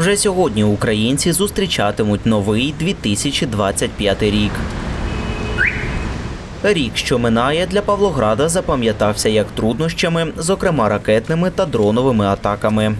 Вже сьогодні українці зустрічатимуть новий 2025 рік. Рік, що минає для Павлограда, запам'ятався як труднощами, зокрема ракетними та дроновими атаками.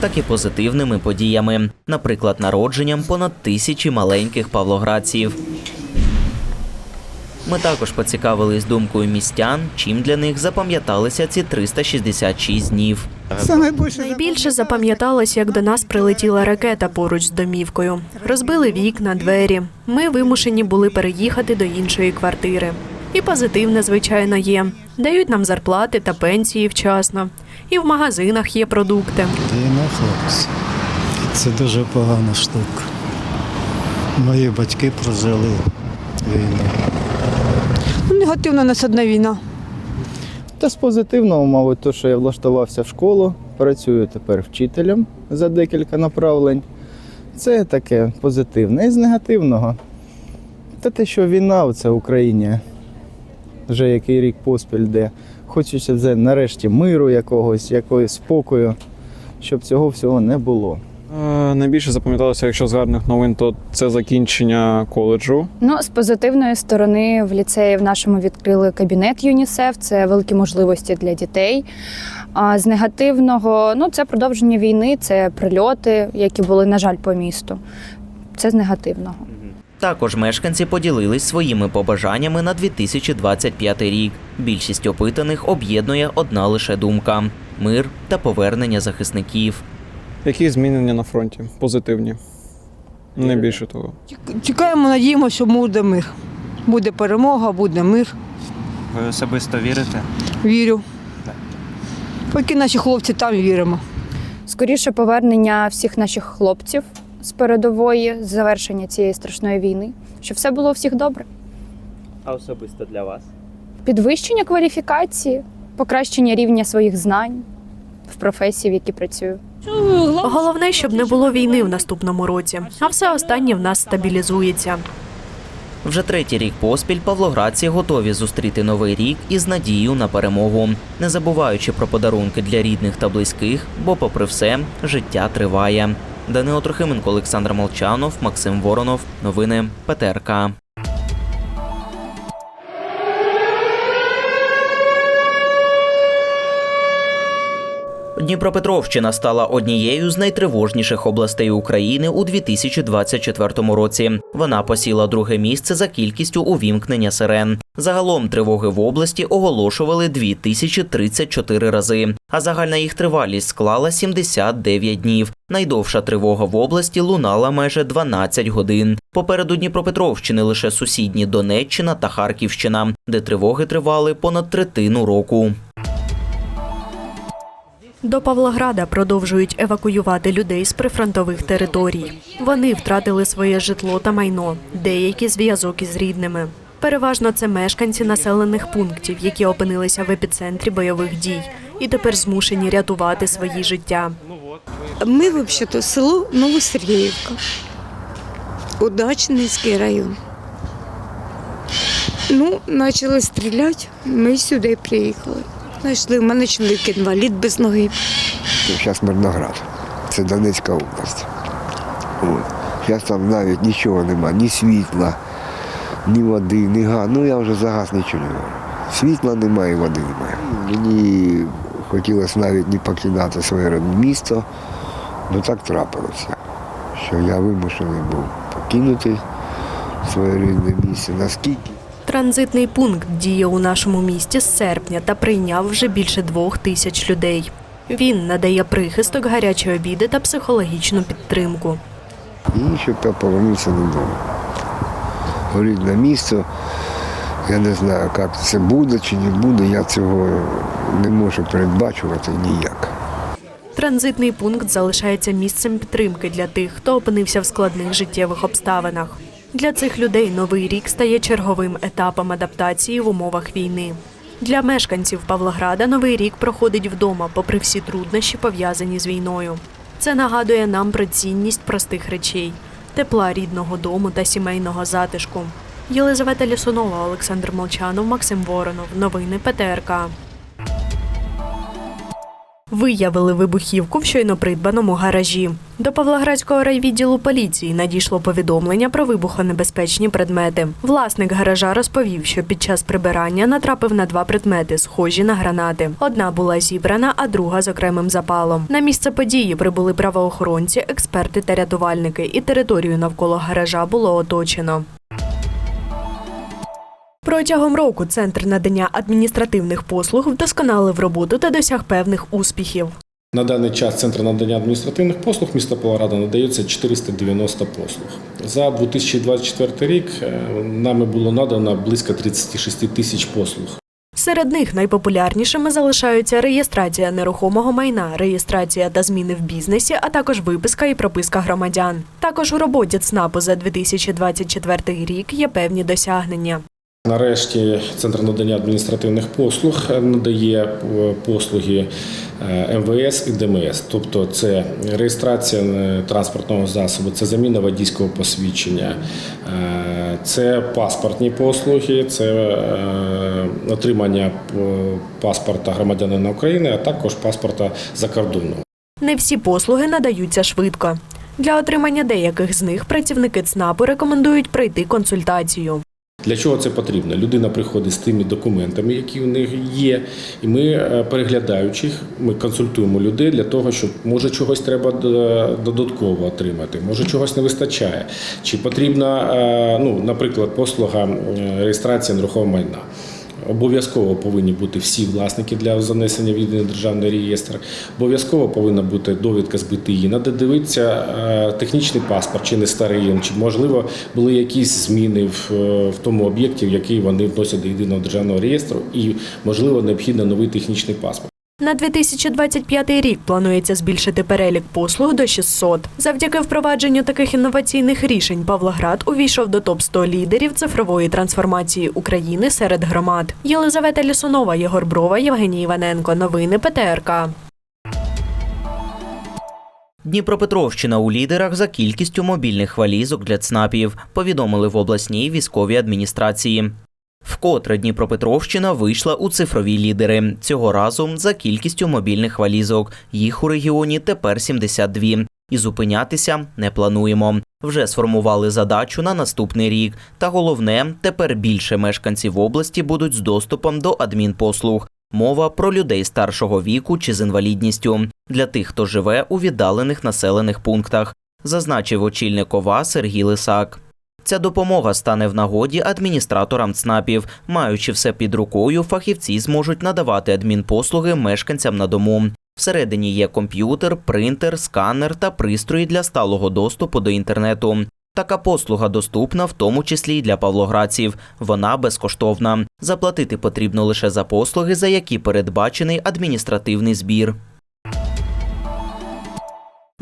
Так і позитивними подіями, наприклад, народженням понад тисячі маленьких павлоградців. Ми також поцікавились думкою містян, чим для них запам'яталися ці 366 днів. Найбільше запам'яталось, як до нас прилетіла ракета поруч з домівкою. Розбили вікна, двері. Ми вимушені були переїхати до іншої квартири. І позитивне, звичайно, є. Дають нам зарплати та пенсії вчасно. І в магазинах є продукти. Війна, хлопці. Це дуже погана штука. Мої батьки прожили війну. Негативна нас одна війна. Та з позитивного, мабуть, то, що я влаштувався в школу, працюю тепер вчителем за декілька направлень. Це таке позитивне. І з негативного. Та те, що війна це в Україні вже який рік поспіль, де хочеться нарешті миру якогось, якогось спокою, щоб цього всього не було. Найбільше запам'яталося, якщо з гарних новин, то це закінчення коледжу. Ну, з позитивної сторони, в ліцеї в нашому відкрили кабінет ЮНІСЕФ, це великі можливості для дітей. А з негативного, ну це продовження війни, це прильоти, які були, на жаль, по місту. Це з негативного. Також мешканці поділились своїми побажаннями на 2025 рік. Більшість опитаних об'єднує одна лише думка: мир та повернення захисників. Які змінення на фронті? Позитивні. Не більше того. Чекаємо, надіємося, що буде мир. Буде перемога, буде мир. Ви особисто вірите? Вірю. Поки наші хлопці там віримо. Скоріше повернення всіх наших хлопців з передової, з завершення цієї страшної війни, щоб все було у всіх добре. А особисто для вас? Підвищення кваліфікації, покращення рівня своїх знань в професії, в якій працюю. Головне, щоб не було війни в наступному році, а все останнє в нас стабілізується. Вже третій рік поспіль павлоградці готові зустріти новий рік із надією на перемогу, не забуваючи про подарунки для рідних та близьких, бо, попри все, життя триває. Данило Трохименко, Олександр Молчанов, Максим Воронов. Новини ПТРК. Дніпропетровщина стала однією з найтривожніших областей України у 2024 році. Вона посіла друге місце за кількістю увімкнення сирен. Загалом тривоги в області оголошували 2034 рази, а загальна їх тривалість склала 79 днів. Найдовша тривога в області лунала майже 12 годин. Попереду Дніпропетровщини лише сусідні Донеччина та Харківщина, де тривоги тривали понад третину року. До Павлограда продовжують евакуювати людей з прифронтових територій. Вони втратили своє житло та майно, деякі зв'язок із рідними. Переважно це мешканці населених пунктів, які опинилися в епіцентрі бойових дій, і тепер змушені рятувати свої життя. Ми взагалі село Новосергіївка, Удачницький район. Ну, почали стріляти, ми сюди приїхали. Знайшли, в мене чоловік інвалід без ноги. Зараз Мирноград. Це Донецька область. Зараз там навіть нічого нема, ні світла, ні води, ні газу. Ну я вже за газ нічого не говорю. Світла немає, води немає. Мені хотілося навіть не покидати своє місто, але так трапилося, що я вимушений був покинути своє рідне місце. Наскільки? Транзитний пункт діє у нашому місті з серпня та прийняв вже більше двох тисяч людей. Він надає прихисток, гарячі обіди та психологічну підтримку. І щоб я повернувся додому. Рідне місто. Я не знаю, як це буде чи не буде, я цього не можу передбачувати ніяк. Транзитний пункт залишається місцем підтримки для тих, хто опинився в складних життєвих обставинах. Для цих людей новий рік стає черговим етапом адаптації в умовах війни. Для мешканців Павлограда новий рік проходить вдома, попри всі труднощі, пов'язані з війною. Це нагадує нам про цінність простих речей, тепла рідного дому та сімейного затишку. Єлизавета Лісунова, Олександр Молчанов, Максим Воронов. Новини ПТРК. Виявили вибухівку в щойно придбаному гаражі. До Павлоградського райвідділу поліції надійшло повідомлення про вибухонебезпечні предмети. Власник гаража розповів, що під час прибирання натрапив на два предмети, схожі на гранати. Одна була зібрана, а друга з окремим запалом. На місце події прибули правоохоронці, експерти та рятувальники, і територію навколо гаража було оточено. Протягом року центр надання адміністративних послуг вдосконалив роботу та досяг певних успіхів. На даний час Центр надання адміністративних послуг міста Павлограда надається 490 послуг. За 2024 рік е, нами було надано близько 36 тисяч послуг. Серед них найпопулярнішими залишаються реєстрація нерухомого майна, реєстрація та зміни в бізнесі, а також виписка і прописка громадян. Також у роботі ЦНАПу за 2024 рік є певні досягнення. Нарешті Центр надання адміністративних послуг надає е, послуги е, МВС і ДМС, тобто це реєстрація е, транспортного засобу, це заміна водійського посвідчення, е, це паспортні послуги, це е, отримання е, паспорта громадянина України, а також паспорта закордонного. Не всі послуги надаються швидко. Для отримання деяких з них працівники ЦНАПу рекомендують пройти консультацію. Для чого це потрібно? Людина приходить з тими документами, які в них є, і ми, е, переглядаючи їх, ми консультуємо людей для того, щоб може чогось треба додатково отримати, може чогось не вистачає. Чи потрібна, е, ну, наприклад, послуга реєстрації нерухомого майна. Обов'язково повинні бути всі власники для занесення в єдиний державний реєстр. Обов'язково повинна бути довідка з БТІ. Надо дивитися е, технічний паспорт, чи не старий, чи можливо були якісь зміни е, в тому об'єкті, в який вони вносять до єдиного державного реєстру, і можливо необхідно новий технічний паспорт. На 2025 рік планується збільшити перелік послуг до 600. Завдяки впровадженню таких інноваційних рішень Павлоград увійшов до топ 100 лідерів цифрової трансформації України серед громад. Єлизавета Лісунова, Єгор Брова, Євгеній Іваненко. Новини ПТРК. Дніпропетровщина у лідерах за кількістю мобільних валізок для ЦНАПів, повідомили в обласній військовій адміністрації. Вкотре Дніпропетровщина вийшла у цифрові лідери. Цього разу за кількістю мобільних валізок. Їх у регіоні тепер 72. І зупинятися не плануємо. Вже сформували задачу на наступний рік. Та головне, тепер більше мешканців області будуть з доступом до адмінпослуг. Мова про людей старшого віку чи з інвалідністю для тих, хто живе у віддалених населених пунктах, зазначив очільник ОВА Сергій Лисак. Ця допомога стане в нагоді адміністраторам ЦНАПів. Маючи все під рукою, фахівці зможуть надавати адмінпослуги мешканцям на дому. Всередині є комп'ютер, принтер, сканер та пристрої для сталого доступу до інтернету. Така послуга доступна в тому числі й для павлоградців. Вона безкоштовна. Заплатити потрібно лише за послуги, за які передбачений адміністративний збір.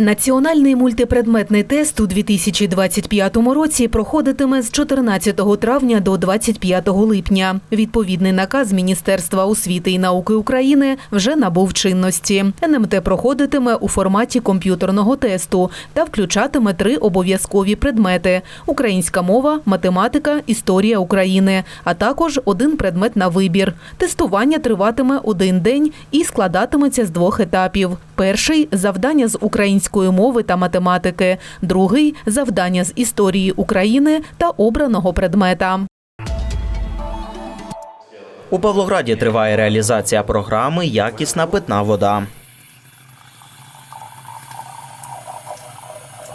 Національний мультипредметний тест у 2025 році проходитиме з 14 травня до 25 липня. Відповідний наказ Міністерства освіти і науки України вже набув чинності. НМТ проходитиме у форматі комп'ютерного тесту та включатиме три обов'язкові предмети: українська мова, математика, історія України, а також один предмет на вибір. Тестування триватиме один день і складатиметься з двох етапів. Перший завдання з української мови та математики, другий завдання з історії України та обраного предмета. У Павлограді триває реалізація програми Якісна питна вода.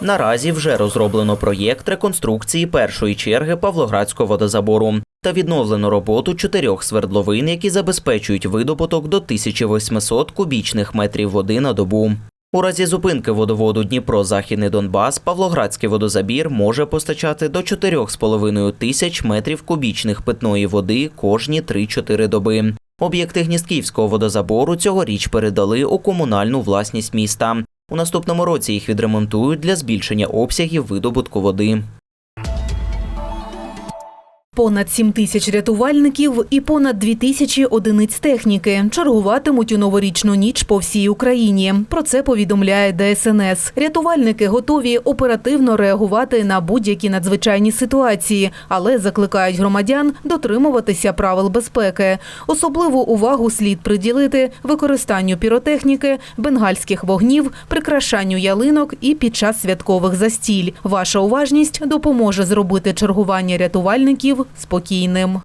Наразі вже розроблено проєкт реконструкції першої черги Павлоградського водозабору та відновлено роботу чотирьох свердловин, які забезпечують видобуток до 1800 кубічних метрів води на добу. У разі зупинки водоводу Дніпро Західний Донбас Павлоградський водозабір може постачати до 4,5 тисяч метрів кубічних питної води кожні 3-4 доби. Об'єкти Гністківського водозабору цьогоріч передали у комунальну власність міста. У наступному році їх відремонтують для збільшення обсягів видобутку води. Понад 7 тисяч рятувальників і понад 2 тисячі одиниць техніки чергуватимуть у новорічну ніч по всій Україні. Про це повідомляє ДСНС. Рятувальники готові оперативно реагувати на будь-які надзвичайні ситуації, але закликають громадян дотримуватися правил безпеки. Особливу увагу слід приділити використанню піротехніки, бенгальських вогнів, прикрашанню ялинок і під час святкових застіль. Ваша уважність допоможе зробити чергування рятувальників спокійним.